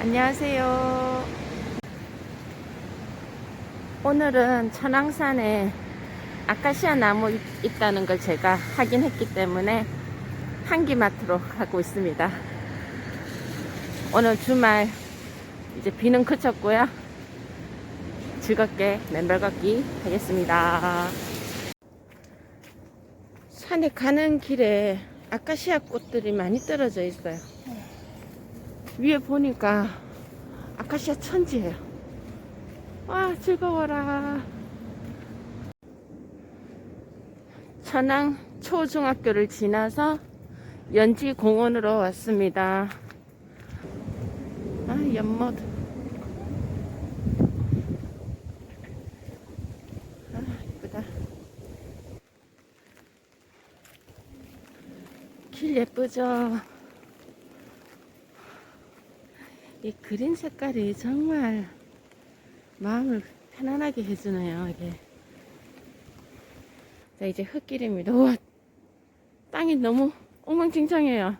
안녕하세요. 오늘은 천왕산에 아카시아 나무 있- 있다는 걸 제가 확인했기 때문에 한기마트로 가고 있습니다. 오늘 주말 이제 비는 그쳤고요. 즐겁게 맨발 걷기 하겠습니다. 산에 가는 길에 아카시아 꽃들이 많이 떨어져 있어요. 위에 보니까 아카시아 천지예요. 와 즐거워라. 천왕 초중학교를 지나서 연지 공원으로 왔습니다. 아 연못. 아 이쁘다. 길 예쁘죠? 이 그린 색깔이 정말 마음을 편안하게 해주네요, 이게. 자, 이제 흙길입니다. 우와, 땅이 너무 엉망진창해요.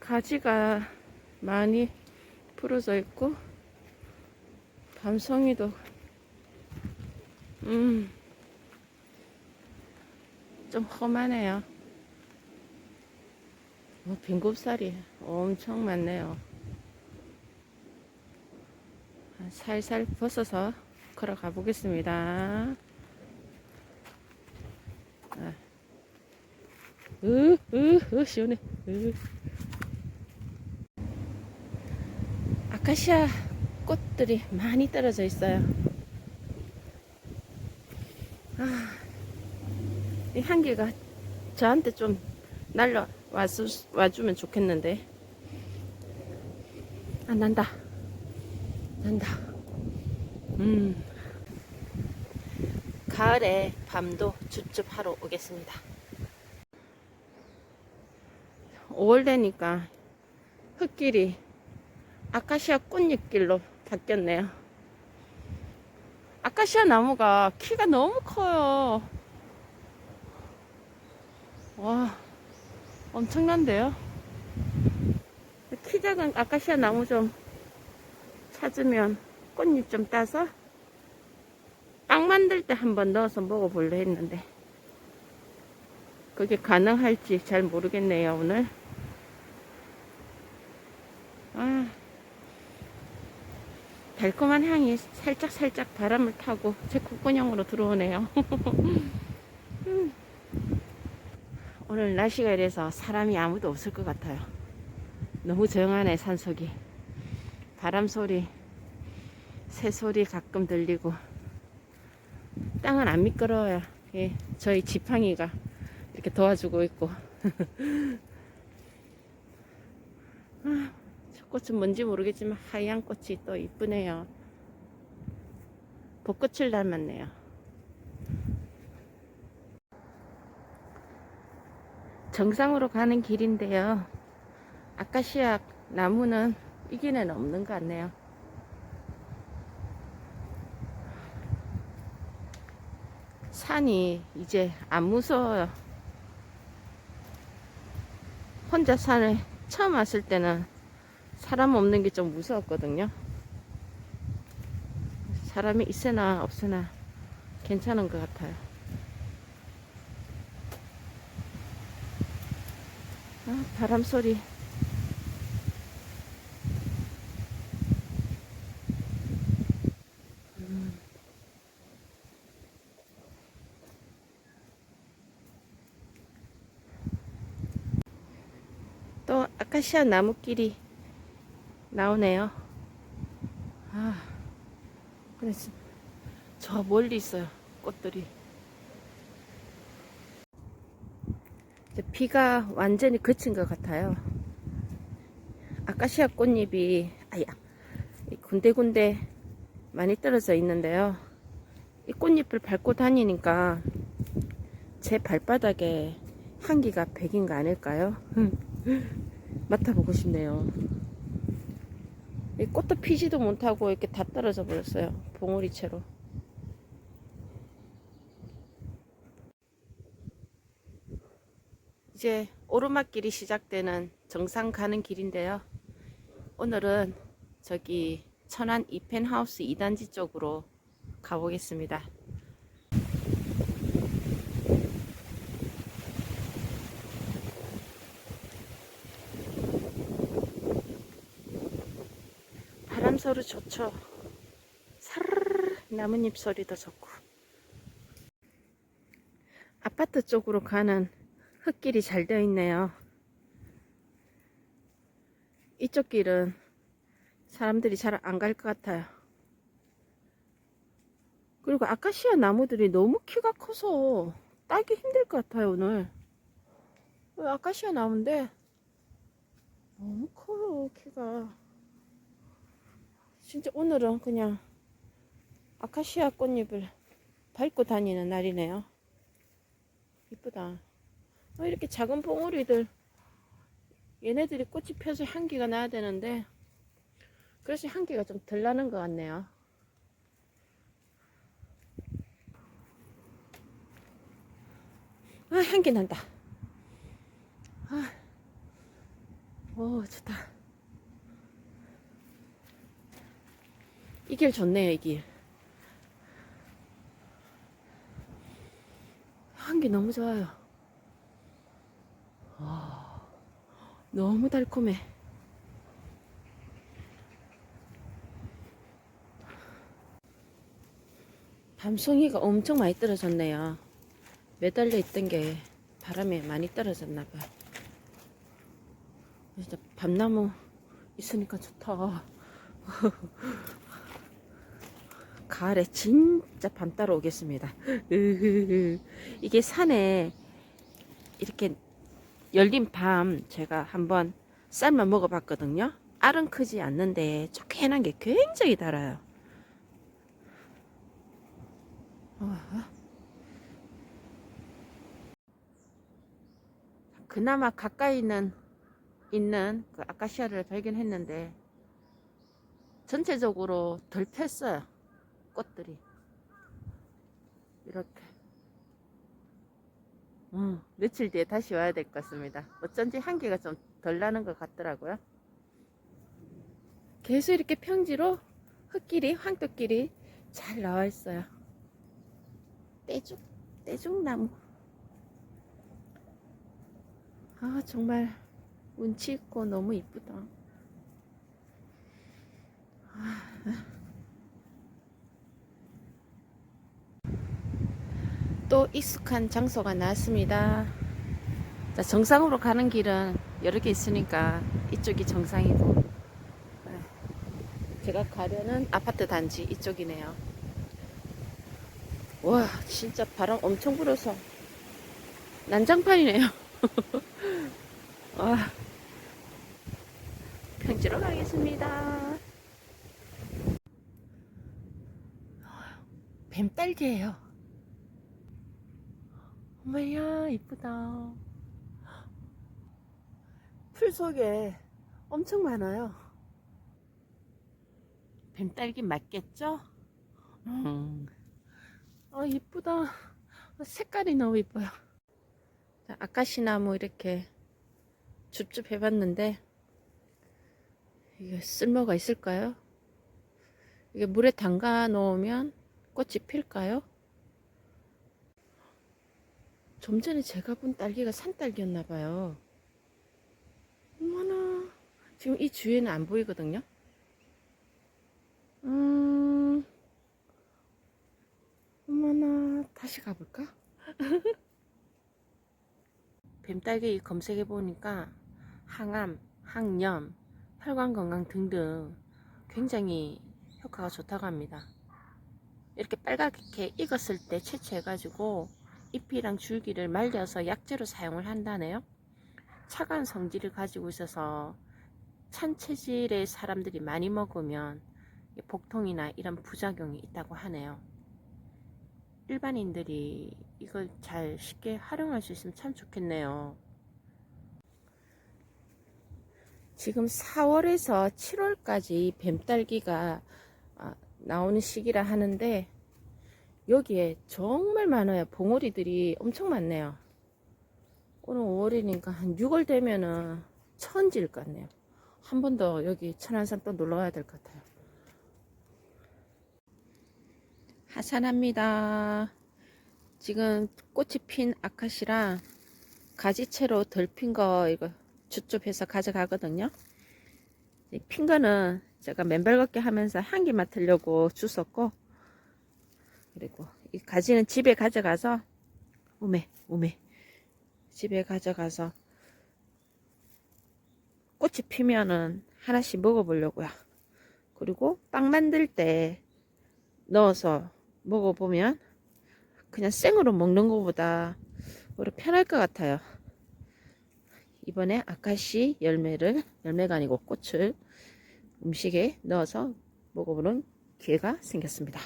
가지가 많이 부러져 있고, 밤송이도, 음, 좀 험하네요. 어, 빈곱살이 엄청 많네요. 살살 벗어서 걸어가 보겠습니다. 아. 으, 으, 으, 시원해. 으. 아카시아 꽃들이 많이 떨어져 있어요. 아, 이 향기가 저한테 좀 와주, 와주면 좋겠는데. 아, 난다. 난다. 음. 가을에 밤도 줍줍하러 오겠습니다. 5월 되니까 흙길이 아카시아 꽃잎길로 바뀌었네요. 아카시아 나무가 키가 너무 커요. 와, 엄청난데요? 키 작은 아카시아 나무 좀 찾으면 꽃잎 좀 따서 빵 만들 때 한번 넣어서 먹어볼려 했는데 그게 가능할지 잘 모르겠네요 오늘. 아 달콤한 향이 살짝 살짝 바람을 타고 제 콧구녕으로 들어오네요. 음. 오늘 날씨가 이래서 사람이 아무도 없을 것 같아요 너무 조용하네 산속이 바람 소리, 새 소리 가끔 들리고 땅은 안 미끄러워요. 예, 저희 지팡이가 이렇게 도와주고 있고. 아, 저 꽃은 뭔지 모르겠지만 하얀 꽃이 또 이쁘네요. 벚꽃을 닮았네요. 정상으로 가는 길인데요. 아카시아 나무는 이기는 없는 것 같네요. 산이 이제 안 무서워요. 혼자 산에 처음 왔을 때는 사람 없는 게 좀 무서웠거든요. 사람이 있으나 없으나 괜찮은 것 같아요. 아, 바람 소리. 또 아카시아 나무끼리 나오네요. 아, 근데 진- 저 멀리 있어요. 꽃들이. 이제 비가 완전히 그친 것 같아요. 아카시아 꽃잎이 아야 이 군데군데 많이 떨어져 있는데요. 이 꽃잎을 밟고 다니니까 제 발바닥에 향기가 백인가 아닐까요? 맡아보고 싶네요. 이 꽃도 피지도 못하고 이렇게 다 떨어져 버렸어요. 봉오리채로. 이제 오르막길이 시작되는 정상 가는 길인데요. 오늘은 저기 천안 이펜하우스 2단지 쪽으로 가보겠습니다. 소리 좋죠. 사르르 나뭇잎 소리도 좋고. 아파트 쪽으로 가는 흙길이 잘 되어 있네요. 이쪽 길은 사람들이 잘 안 갈 것 같아요. 그리고 아카시아 나무들이 너무 키가 커서 따기 힘들 것 같아요, 오늘. 어, 아카시아 나무인데 너무 커요, 키가. 진짜 오늘은 그냥 아카시아 꽃잎을 밟고 다니는 날이네요. 이쁘다. 어, 이렇게 작은 봉우리들 얘네들이 꽃이 펴서 향기가 나야 되는데 그래서 향기가 좀 덜 나는 것 같네요. 아 향기 난다. 아, 오 좋다. 이 길 좋네요 이 길. 향기 너무 좋아요. 와, 너무 달콤해. 밤송이가 엄청 많이 떨어졌네요. 매달려 있던 게 바람에 많이 떨어졌나 봐요. 진짜 밤나무 있으니까 좋다. 가을에 진짜 밤 따러 오겠습니다. 이게 산에 이렇게 열린 밤 제가 한번 삶아 먹어봤거든요. 알은 크지 않는데 쪼개난 게 굉장히 달아요. 어. 그나마 가까이는 있는 그 아카시아를 발견했는데 전체적으로 덜 폈어요. 꽃들이 이렇게 음, 며칠 뒤에 다시 와야 될 것 같습니다. 어쩐지 향기가 좀 덜 나는 것 같더라고요. 계속 이렇게 평지로 흙길이 황토길이 잘 나와 있어요. 떼죽 떼죽나무. 아 정말 운치 있고 너무 이쁘다. 아. 또 익숙한 장소가 나왔습니다. 자, 정상으로 가는 길은 여러 개 있으니까 이쪽이 정상이고 네. 제가 가려는 아파트 단지 이쪽이네요. 와 진짜 바람 엄청 불어서 난장판이네요. 와 평지로 가겠습니다. 뱀딸기예요. 어머야 이쁘다 풀 속에 엄청 많아요 뱀딸기 맞겠죠? 음. 아 이쁘다 색깔이 너무 이뻐요 자, 아카시나무 이렇게 줍줍 해봤는데 이게 쓸모가 있을까요? 이게 물에 담가 놓으면 꽃이 필까요? 좀 전에 제가 본 딸기가 산딸기였나 봐요. 어머나. 지금 이 주위에는 안 보이거든요. 음. 어머나. 다시 가볼까? 뱀딸기 검색해 보니까 항암, 항염, 혈관 건강 등등 굉장히 효과가 좋다고 합니다. 이렇게 빨갛게 익었을 때 채취해가지고 잎이랑 줄기를 말려서 약재로 사용을 한다네요. 차가운 성질을 가지고 있어서 찬 체질의 사람들이 많이 먹으면 복통이나 이런 부작용이 있다고 하네요. 일반인들이 이걸 잘 쉽게 활용할 수 있으면 참 좋겠네요. 지금 4월에서 7월까지 뱀딸기가 아, 나오는 시기라 하는데 여기에 정말 많아요. 봉오리들이 엄청 많네요. 오늘 5월이니까 한 6월 되면은 천지일 것 같네요. 한 번 더 여기 천안산 또 놀러 가야 될 것 같아요. 하산합니다. 지금 꽃이 핀 아카시랑 가지채로 덜 핀 거 이거 주쪽해서 가져가거든요. 이핀 거는 제가 맨발 걷기 하면서 향기 맡으려고 주웠고 그리고 이 가지는 집에 가져가서 오메 오메 집에 가져가서 꽃이 피면은 하나씩 먹어보려고요. 그리고 빵 만들 때 넣어서 먹어보면 그냥 생으로 먹는 것보다 오히려 편할 것 같아요. 이번에 아카시 열매를 열매가 아니고 꽃을 음식에 넣어서 먹어보는 기회가 생겼습니다.